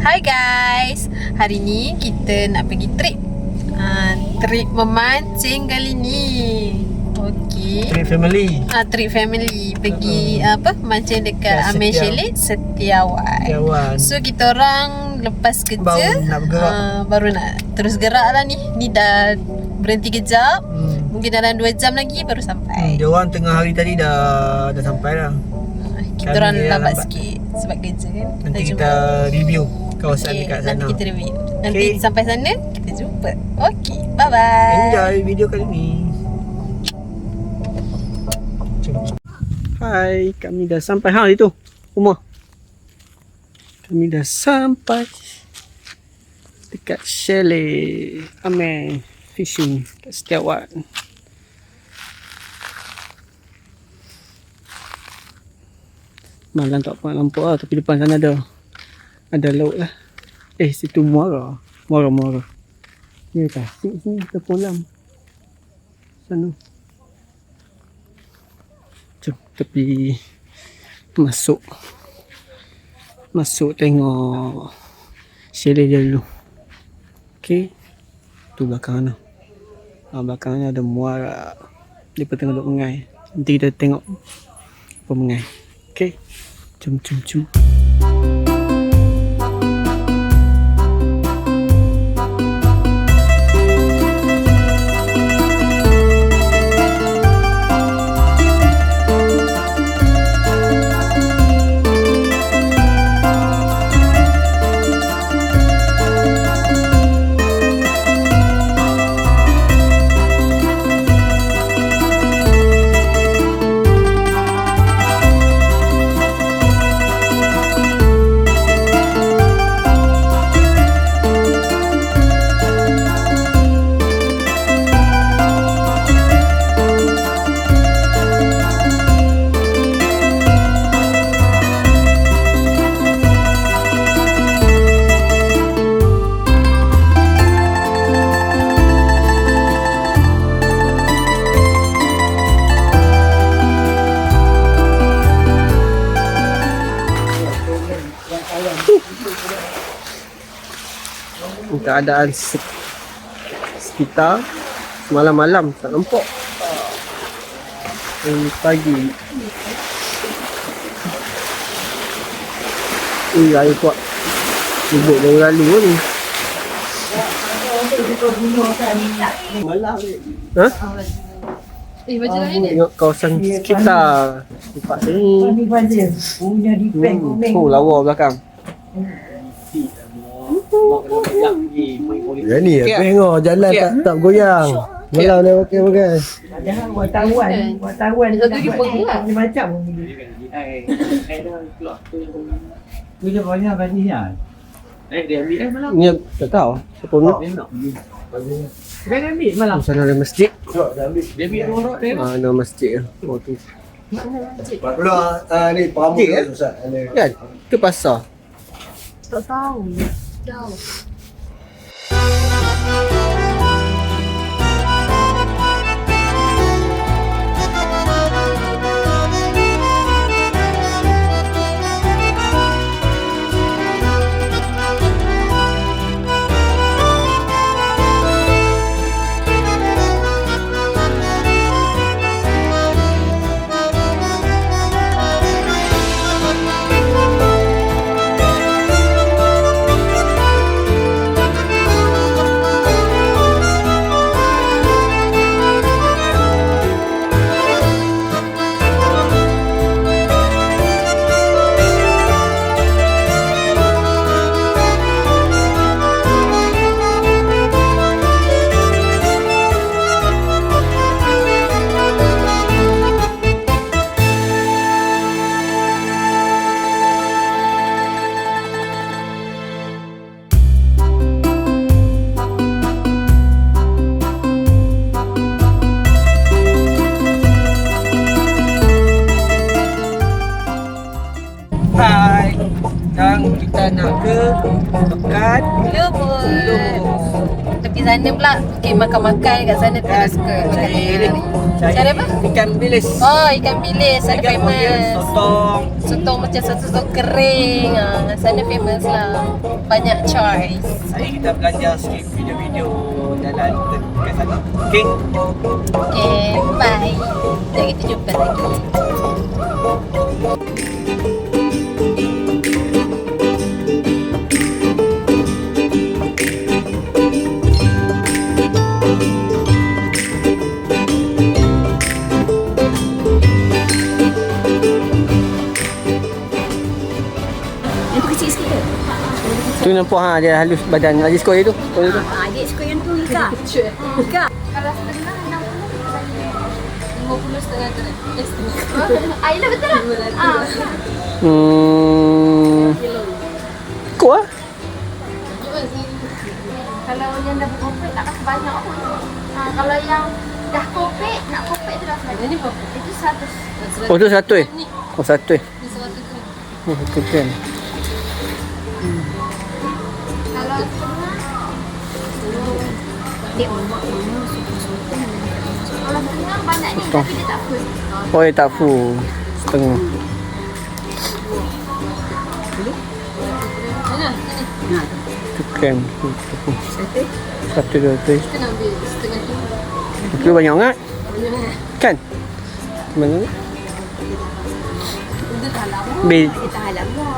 Hai guys. Hari ni kita nak pergi trip. Uh, Trip memancing kali ni. Okey. Trip family. Uh, Trip family. Pergi uh, apa Mancing dekat Dekat Amir Setia- Shelit Setiawan. Kawan So kita orang lepas kerja Baru nak bergerak. uh, Baru nak terus gerak lah ni. Ni dah berhenti kejap. Hmm. Mungkin dalam 2 jam lagi baru Hmm, sampai. Dia orang tengah hari tadi dah dah sampai dah. uh, Kita Kami orang lambat lambat. sikit Sebab kerja kan. Nanti jumpa. kita review kawasan Okey, dekat sana. Nanti kita review Nanti Okey. sampai sana Kita jumpa Okay Bye bye Enjoy video kali ni. Hai, kami dah sampai ha itu. Rumah. Kami dah sampai dekat chalet Amir Fishing kat Setiawan. Malam tak pernah nampak lah Tapi depan sana ada Ada laut lah. Eh situ muara. Muara muara. Ni kah? Sini sini kita kolam Sana. Jom pergi Masuk. Masuk tengok. Chalet dia dulu. Okay Tu belakang sana ha, Belakang ni ada muara. Dia pun tengok duduk mengai. Nanti kita tengok Apa mengai. Okay Jom jom jom keadaan sek- sekitar malam-malam tak nampak. Yang pagi. Eh, air kuat. Lubuk dari lalu pun. Ni Ha? Eh baca lagi ni? Tengok kawasan sekitar. Tempat sini. Ni punya di pen hmm. Oh lawa belakang Ya ni okay. tengok jalan Okey. tak tak goyang. Malam dia pakai pakai. Padahal wartawan, wartawan Satu nak lagi buat pergi lah. macam-macam dulu. Bila banyak bagi ya. Eh dia ambil eh malam. Ni tak tahu Siapa ni Dia nak. Dia kan ambil malam. Sana ada masjid Dia ambil dua orang dia. Ah, ada masjid Oh tu Pula uh, ni pamuk eh? tu Ustaz. Kan? Ke pasar Tak tahu Tahu Lubus Kita pergi sana pula Okay makan-makan kat sana tu dah suka Makan tengah hari Cari apa? Ikan bilis. Oh ikan bilis. Sana Ikan famous. sotong. Sotong macam sotong kering. Ah, Sana famous lah. Banyak choice. Hari kita belajar sikit video-video jalan dekat sana. Okey. Okay bye. Jadi kita jumpa lagi Tu nampak ha dia halus badan Aziz kau itu. Kau itu. Ha, adik suka yang tu Ika. Ika. Kalau setengah 60 50 setengah tu setengah Ah, yelah betul lah Ah, Hmm. Kau ah? Kalau yang dah berkopek tak kasih banyak pun. Ha, kalau yang dah kopek, nak kopek tu dah selesai. Ini berapa? Itu seratus. Oh tu satu eh? Ni Oh satu eh? Ni seratus ni Oh satu kan. Kalau banyak ni tapi dia tak full. Oh dia tak full. Setengah. Mana? Ni Ha, Tu kan. Tu. satu. Satu dua tu. Kita nak ambil setengah tu Tu banyak sangat. Kan? Mana? Lama Bil. Dia tahan lama.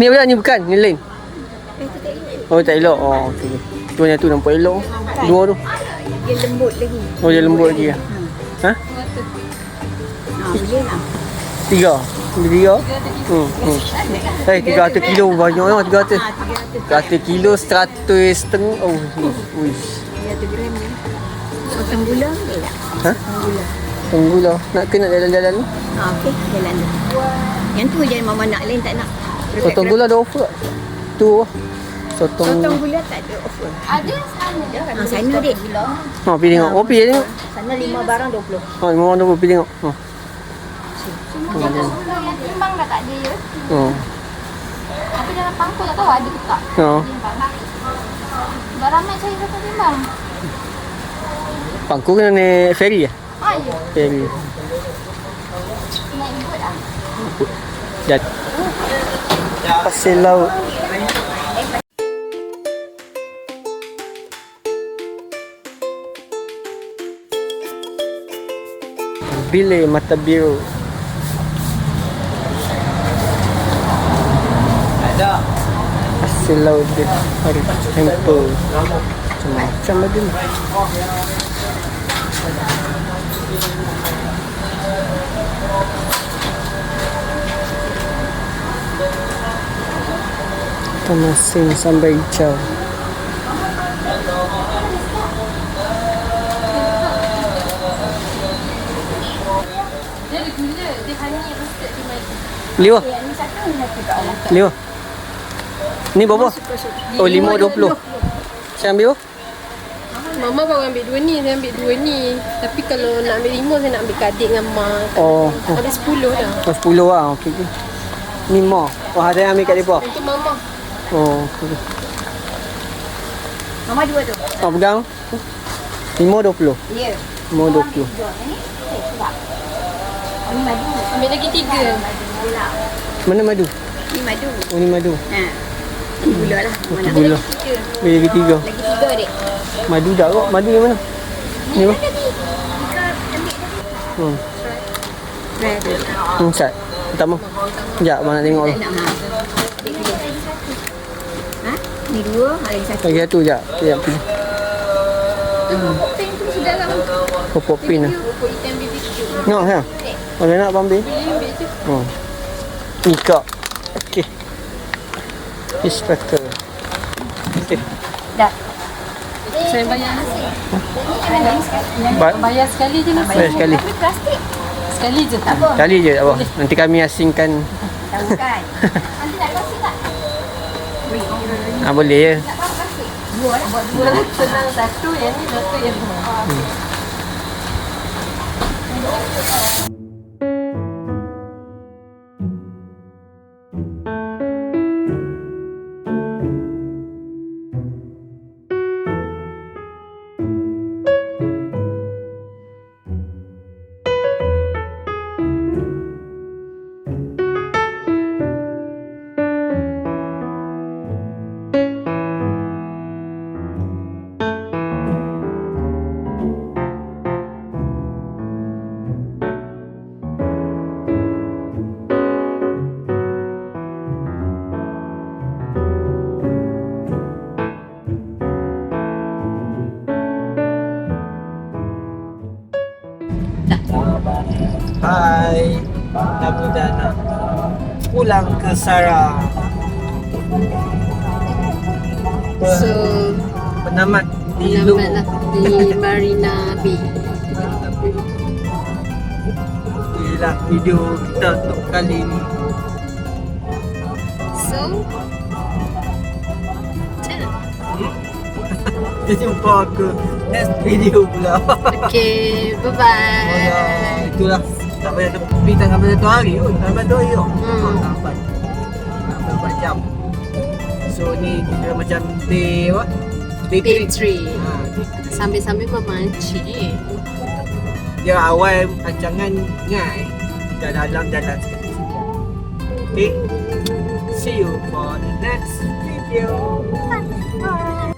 Ni apa ni bukan? Ni lain. Eh. Oh tak elok. Oh okey. Tu yang tu nampak elok. Dua tu. Dia lembut lagi. Oh dia lembut lagi ah. Ha? Ha, lah. Tiga. Ada tiga. Hmm. hmm. Eh, tiga ratus kilo banyak lah. Tiga ratus. Ha, 300. Tiga ratus kilo, seratus setengah. Oh, uish. 300 gram ni. Sotong gula boleh tak? Ha? Sotong gula. Tunggu lah. Nak jalan-jalan ni. Ha, okey. Jalan tu. Yang tu je mama nak lain tak nak. Sotong gula ada offer tak? Tu lah. Sotong. Sotong gula tak ada offer. Ada sana je. Ha, sana dek. Ha, pergi tengok. Oh, pergi tengok. Sana lima barang 20. Ha, memang orang tu pergi tengok. Ha. Yang timbang dah tak ada ya. Ha. Tapi dalam pangkul tak tahu ada ke tak. Ha. Timbang. Barang ramai cari satu timbang. Pangku kena naik ferry ya? Ah, ya. Ferry. Naik ikut lah. Jat. Pasir laut. Bilik mata biru. Ada. Pasir laut dia hari temple. Macam-macam ada ni. Tamasin sampai hijau. Dia ada gula Dia honey roasted di Maggi Lima. Lima. Ni berapa? Oh, lima dua puluh. Saya ambil berapa? Mama baru ambil dua ni Saya ambil dua ni Tapi kalau nak ambil lima Saya nak ambil kadik dengan mak Oh, oh. Ambil sepuluh dah Oh, sepuluh lah. Okey, okey. Lima. Oh, ada yang ambil kat depa. Untuk mama Oh, okey. Mama dua tu. Oh, pegang. Lima dua puluh. Ya. Lima dua. Ini eh ni madu. Ambil lagi tiga Mana madu? Ni madu. Oh, ni madu. Ha. Gula lah. Mana Gula. Beli lagi tiga. Lagi tiga dek. Madu dah kok. Madu yang mana? Ni apa? Hmm. Hmm, sat. Pertama. Sekejap, abang nak tengok Tak dulu. nak ha. Dek dulu. Ha? Ni dua, lagi satu. Lagi satu, sekejap. Sekejap. pergi. Pink tu sudah lah Pokok pin lah. Rupuk ikan BBQ Tengok, saya. Kalau nak, abang ambil. Boleh ambil je Oh. Nikah. Okey. Fish cracker. Okey. Saya bayar Ba- Bayar sekali je ni Bayar sekali. Plastik. Sekali je tak Kali je tak apa. Nanti kami asingkan. Tahu kan? Nanti nak plastik tak? Ah boleh ya. Dua lah. Buat Dua lah senang satu Yang ni satu yang ni Dah. Ke Sarah. So, Penamat di Lu. Nampaklah di Marina Bay. Inilah video kita untuk kali ni. So? Kita jumpa ke next video pula. Okay, bye-bye. Itulah. Tak payah tepi tengah pada tu hari pun. Tak payah tu hari pun. Hmm. Lambat. Lambat jam. So ni kita macam day apa? Day Day three. 3. Ha, Sambil-sambil memancing. dia awal rancangan ngai. Dah dalam jalan sikit. Okay. See you for the next video. Bye.